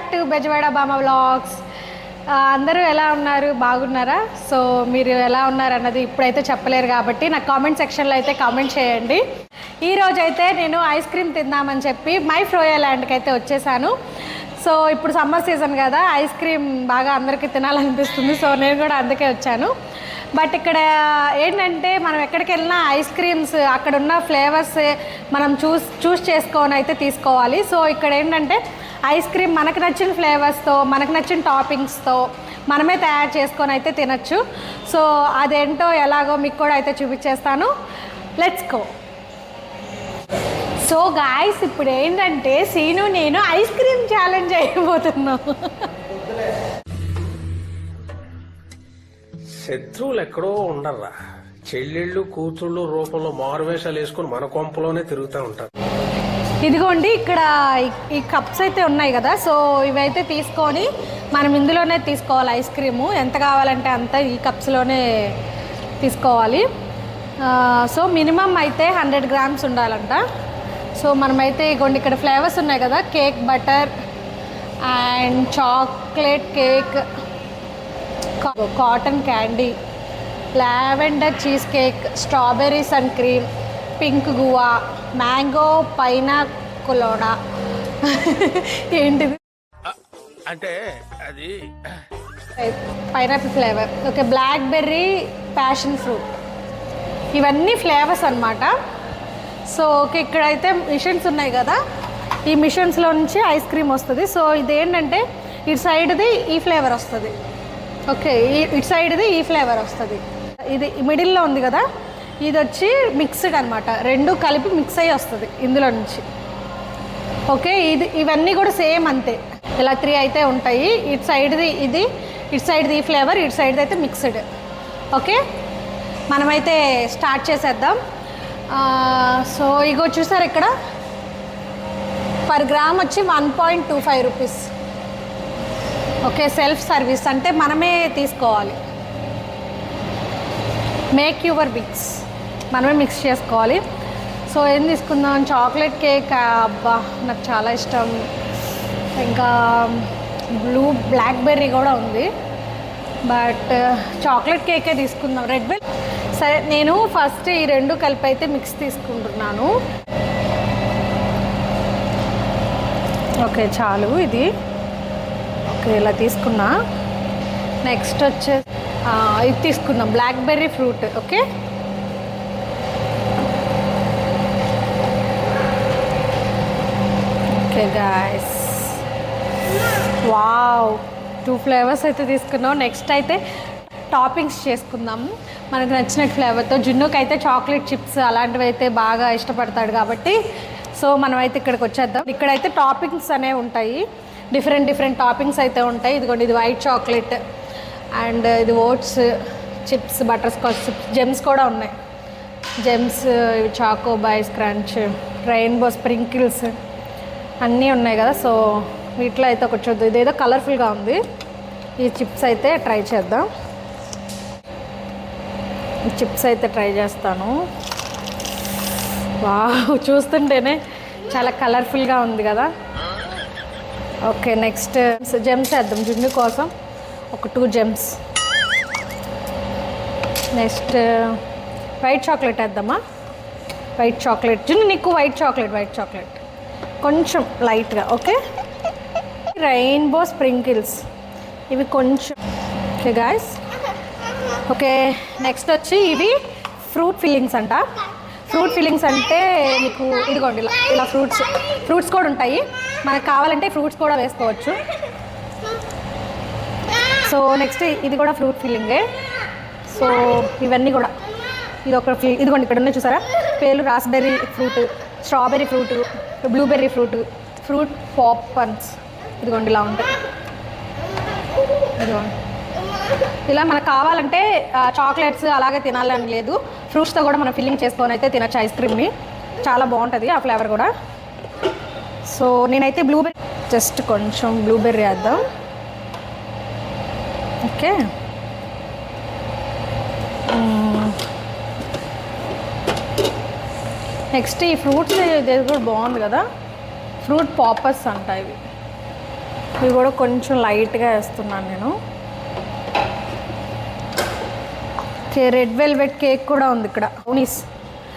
Back to Bezawada బామ vlogs అందరూ ఎలా ఉన్నారు? బాగున్నారా? సో మీరు ఎలా ఉన్నారు అన్నది ఇప్పుడైతే చెప్పలేరు కాబట్టి నాకు కామెంట్ సెక్షన్లో అయితే కామెంట్ చేయండి. ఈ నేను ఐస్ క్రీమ్ తిందామని చెప్పి మై ఫ్రోయా ల్యాండ్కి అయితే వచ్చేసాను. సో ఇప్పుడు సమ్మర్ సీజన్ కదా ఐస్ క్రీమ్ బాగా అందరికీ తినాలనిపిస్తుంది. సో నేను కూడా అందుకే వచ్చాను. బట్ ఇక్కడ ఏంటంటే మనం ఎక్కడికి వెళ్ళినా ఐస్ క్రీమ్స్ అక్కడ ఉన్న ఫ్లేవర్స్ మనం చూస్ చూస్ చేసుకొని అయితే తీసుకోవాలి. సో ఇక్కడ ఏంటంటే ఐస్ క్రీమ్ మనకు నచ్చిన ఫ్లేవర్స్తో మనకు నచ్చిన టాపింగ్స్తో మనమే తయారు చేసుకొని అయితే తినచ్చు. సో అదేంటో ఎలాగో మీకు కూడా అయితే చూపించేస్తాను. Let's go. సో గాయస్ ఇప్పుడు ఏంటంటే సీను నేను ఐస్ క్రీమ్ ఛాలెంజ్ అయిపోతున్నాం. శత్రువులు ఎక్కడో ఉండర్రా. చెల్లెళ్ళు కూతుళ్ళు రూపంలో మారువేషాలు వేసుకుని మన కొంపలోనే తిరుగుతూ ఉంటారు. ఇదిగోండి ఇక్కడ ఈ- కప్స్ అయితే ఉన్నాయి కదా సో ఇవైతే తీసుకొని మనం ఇందులోనే తీసుకోవాలి ఐస్ క్రీము. ఎంత కావాలంటే అంత ఈ కప్స్లోనే తీసుకోవాలి. సో మినిమం అయితే హండ్రెడ్ గ్రామ్స్ ఉండాలంట. సో మనమైతే ఇగోండి ఇక్కడ ఫ్లేవర్స్ ఉన్నాయి కదా cake butter and chocolate cake cotton candy lavender cheesecake strawberries and cream pink guava mango pina colada ఏంటిది అంటే అది pineapple flavour. Okay blackberry passion fruit. ఇవన్నీ ఫ్లేవర్స్ అన్నమాట. సో ఓకే ఇక్కడైతే మిషన్స్ ఉన్నాయి కదా? ఈ మిషన్స్లో నుంచి ఐస్ క్రీమ్ వస్తుంది. సో ఇది ఏంటంటే ఇటు సైడ్ది ఈ ఫ్లేవర్ వస్తుంది. ఓకే ఇటు సైడ్ది ఈ ఫ్లేవర్ వస్తుంది. ఇది మిడిల్లో ఉంది కదా? ఇది వచ్చి మిక్స్డ్ అనమాట రెండు కలిపి మిక్స్ అయ్యి వస్తుంది ఇందులో నుంచి. ఓకే ఇది ఇవన్నీ కూడా సేమ్ అంతే. ఇలా త్రీ అయితే ఉంటాయి. ఇటు సైడ్ది ఇది ఇటు సైడ్ది ఈ ఫ్లేవర్ ఇటు సైడ్ది అయితే మిక్స్డ్. ఓకే? మనమైతే స్టార్ట్ చేసేద్దాం. సో ఇగో చూసారు ఇక్కడ? పర్ గ్రామ్ వచ్చి one point two five rupees. Okay self service. అంటే మనమే తీసుకోవాలి. మేక్ యువర్ మిక్స్ మనమే మిక్స్ చేసుకోవాలి. సో ఏం తీసుకుందాం? చాక్లెట్ కేక్ అబ్బా నాకు చాలా ఇష్టం. ఇంకా బ్లూ బ్లాక్బెర్రీ కూడా ఉంది. బట్ చాక్లెట్ కేకే తీసుకుందాం. రెడ్ బెల్ సరే నేను ఫస్ట్ ఈ రెండు కలిపి అయితే మిక్స్ తీసుకుంటున్నాను. ఓకే చాలు ఇది. ఓకే ఇలా తీసుకున్నా. నెక్స్ట్ వచ్చే ఇది తీసుకున్నాం blackberry fruit okay? Okay guys wow two flavours అయితే తీసుకున్నాం నెక్స్ట్ అయితే టాపింగ్స్ చేసుకుందాం. మనకు నచ్చిన ఫ్లేవర్తో జున్నుకి అయితే చాక్లెట్ చిప్స్ అలాంటివి అయితే బాగా ఇష్టపడతాడు కాబట్టి. సో మనం అయితే ఇక్కడికి వచ్చేద్దాం. ఇక్కడైతే టాపింగ్స్ అనేవి ఉంటాయి. డిఫరెంట్ డిఫరెంట్ టాపింగ్స్ అయితే ఉంటాయి. ఇదిగోండి ఇది వైట్ చాక్లెట్ అండ్ ఇది oats chips butterscotch chips gems కూడా ఉన్నాయి. Gems choco bites crunch rainbow sprinkles అన్నీ ఉన్నాయి కదా. సో వీటిలో అయితే ఒక చూద్దాం. ఇదేదో కలర్ఫుల్గా ఉంది. ఈ చిప్స్ అయితే ట్రై చేద్దాం. చిప్స్ అయితే ట్రై చేస్తాను. వావ్ చూస్తుంటేనే చాలా కలర్ఫుల్గా ఉంది కదా. ఓకే నెక్స్ట్ జెమ్స్ వేద్దాం జున్ను కోసం. ఒక two gems next white chocolate వేద్దామా? వైట్ చాక్లెట్ జున్ను నీకు వైట్ చాక్లెట్ వైట్ చాక్లెట్ కొంచెం లైట్గా ఓకే? రెయిన్బో స్ప్రింకిల్స్ ఇవి కొంచెం. ఓకే గాయస్ ఓకే నెక్స్ట్ వచ్చి ఇవి ఫ్రూట్ ఫిల్లింగ్స్ అంట. ఫ్రూట్ ఫిల్లింగ్స్ అంటే మీకు ఇదిగోండి ఇలా ఇలా ఫ్రూట్స్ ఫ్రూట్స్ కూడా ఉంటాయి. మనకు కావాలంటే ఫ్రూట్స్ కూడా వేసుకోవచ్చు. సో నెక్స్ట్ ఇది కూడా ఫ్రూట్ ఫిల్లింగే సో ఇవన్నీ కూడా. ఇది ఒక ఫి- ఇదిగోండి ఇక్కడ ఉన్నాయి చూసారా? పేర్లు raspberry fruit strawberry fruit blueberry fruit fruit popcorns ఇదిగోండి ఇలా ఉంటాయి. ఇదిగోండి. ఇలా మనకు కావాలంటే చాక్లెట్స్ అలాగే తినాలని లేదు. ఫ్రూట్స్తో కూడా మనం ఫిల్లింగ్ చేసుకొని అయితే తినచ్చు ఐస్ క్రీమ్ని చాలా బాగుంటుంది ఆ ఫ్లేవర్ కూడా. సో నేనైతే బ్లూబెర్రీ జస్ట్ కొంచెం బ్లూబెర్రీ వేద్దాం. Okay next hmm. ఈ ఫ్రూట్స్ ఇది కూడా బాగుంది కదా. ఫ్రూట్ పాపర్స్ అంట ఇవి. ఇవి కూడా కొంచెం లైట్గా వేస్తున్నాను నేను. రెడ్ వెల్వెట్ కేక్ కూడా ఉంది ఇక్కడ. ఓనీస్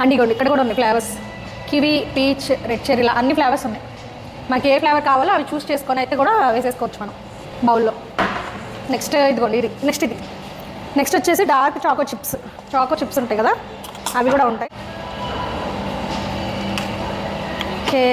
అండ్ ఇగోండి ఇక్కడ కూడా ఉంది ఫ్లేవర్స్. కివి పీచ్ రెడ్ చెర్రీలా అన్ని ఫ్లేవర్స్ ఉన్నాయి. మాకు ఏ ఫ్లేవర్ కావాలో అవి చూస్ చేసుకొని అయితే కూడా వేసేసుకోవచ్చు మనం బౌల్లో. నెక్స్ట్ ఇదిగోండి ఇది. నెక్స్ట్ ఇది. నెక్స్ట్ వచ్చేసి dark choco chips. Choco chips ఉంటాయి కదా అవి కూడా ఉంటాయి. ఓకే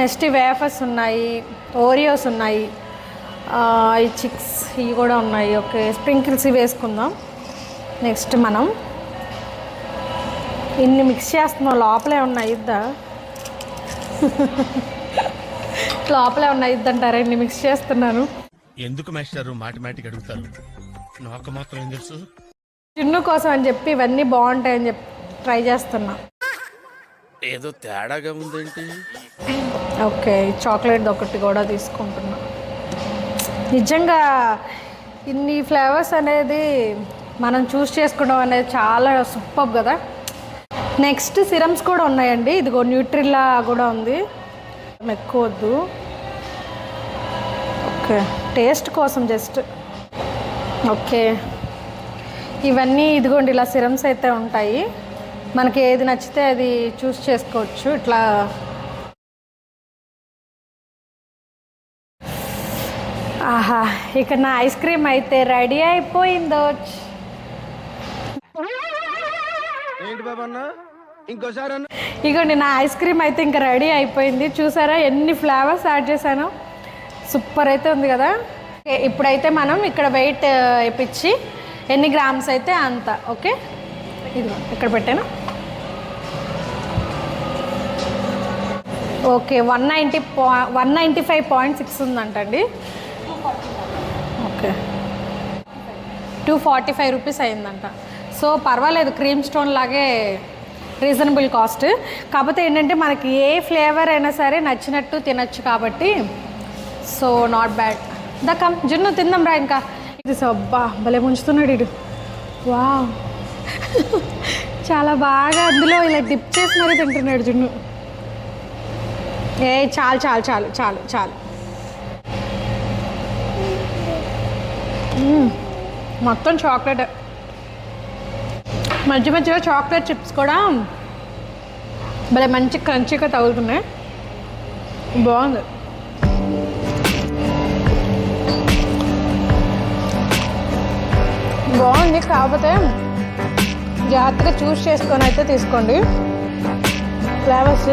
నెక్స్ట్ వేఫర్స్ ఉన్నాయి ఓరియోస్ ఉన్నాయి. ఈ చిక్స్ ఇవి కూడా ఉన్నాయి. ఓకే స్ప్రింకిల్స్ ఇవి వేసుకుందాం. నెక్స్ట్ మనం ఇన్ని మిక్స్ చేస్తున్నాం లోపలే ఉన్నాయి ఇద్దా లోపలే ఉన్నాయి ఇద్దంటారా ఇన్ని మిక్స్ చేస్తున్నాను. ఎందుకు మాస్టారు మాటిమాటికి అడుగుతారు? నాకు మాత్రం ఏం తెలుసు. చిన్ను కోసం అని చెప్పి ఇవన్నీ బాగుంటాయని చెప్పి ట్రై చేస్తున్నా. ఏదో తేడాగా ఉందేంటి? ఓకే చాక్లెట్ ఒకటి కూడా తీసుకుంటున్నా. నిజంగా ఇన్ని ఫ్లేవర్స్ అనేది మనం చూస్ చేసుకోవడం అనేది చాలా సూపర్ కదా. నెక్స్ట్ సిరమ్స్ కూడా ఉన్నాయండి. ఇదిగో న్యూట్రిల్లా కూడా ఉంది. ఎక్కువ వద్దు. ఓకే. టేస్ట్ కోసం జస్ట్ ఓకే. ఇవన్నీ ఇదిగోండి ఇలా సిరమ్స్ అయితే ఉంటాయి. మనకి ఏది నచ్చితే అది చూస్ చేసుకోవచ్చు. ఇట్లా ఆహా ఇక నా ఐస్ క్రీమ్ అయితే రెడీ అయిపోయిందో. ఏంటి అన్న? ఇంకోసారి అన్న. ఇగోండి నా ఐస్ క్రీమ్ అయితే ఇంకా రెడీ అయిపోయింది. చూసారా ఎన్ని ఫ్లేవర్స్ యాడ్ చేశాను? సూపర్ అయితే ఉంది కదా? ఇప్పుడైతే మనం ఇక్కడ వెయిట్ వేయించి ఎన్ని గ్రామ్స్ అయితే అంత ఓకే? ఇది ఇక్కడ పెట్టాను. ఓకే వన్ నైంటీ పా one ninety five point six ఉందంటండి. Okay. Two forty five rupees అయిందంట. సో పర్వాలేదు క్రీమ్ స్టోన్ లాగే రీజనబుల్ కాస్ట్ కాకపోతే ఏంటంటే మనకి ఏ ఫ్లేవర్ అయినా సరే నచ్చినట్టు తినచ్చు కాబట్టి సో నాట్ బ్యాడ్ దక్కం జున్ను తిందాం రా ఇంకా. ఇది అబ్బా భలే ముంచుతున్నాడు ఇడు వా చాలా బాగా అందులో ఇలా డిప్ చేసి మరీ తింటున్నాడు జున్ను. ఏ చాలు చాలు చాలు చాలు చాలు. మొత్తం చాక్లెట్ మధ్య మధ్యలో చాక్లెట్ చిప్స్ కూడా భలే మంచి క్రంచీగా తగులుతున్నాయి. బాగుంది. బాగుంది. కాకపోతే జాగ్రత్తగా చూస్ చేసుకొని అయితే తీసుకోండి. ఫ్లేవర్స్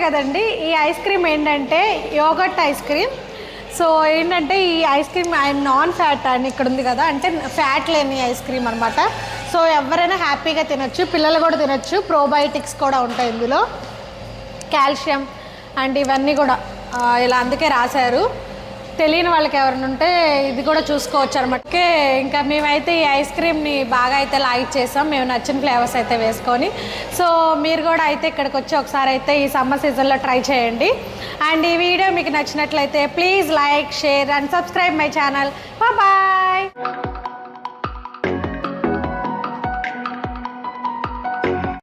చూసారు కదండి ఈ ఐస్ క్రీమ్ ఏంటంటే యోగట్ ఐస్ క్రీమ్. సో ఏంటంటే ఈ ఐస్ క్రీమ్ నాన్ ఫ్యాట్ అని ఇక్కడ ఉంది కదా అంటే ఫ్యాట్ లేని ఐస్ క్రీమ్ అనమాట సో ఎవరైనా హ్యాపీగా తినొచ్చు పిల్లలు కూడా తినొచ్చు ప్రోబయోటిక్స్ కూడా ఉంటాయి ఇందులో. కాల్షియం అండ్ ఇవన్నీ కూడా ఇలా అందుకే రాశారు. తెలియని వాళ్ళకి ఎవరైనా ఉంటే ఇది కూడా చూసుకోవచ్చు అనమాట ఇంకా మేమైతే ఈ ఐస్ క్రీమ్ని బాగా అయితే లైక్ చేసాం. మేము నచ్చిన ఫ్లేవర్స్ అయితే వేసుకొని. సో మీరు కూడా అయితే ఇక్కడికి వచ్చి ఒకసారి అయితే ఈ సమ్మర్ సీజన్లో ట్రై చేయండి. అండ్ ఈ వీడియో మీకు నచ్చినట్లయితే please like share and subscribe my channel. Bye!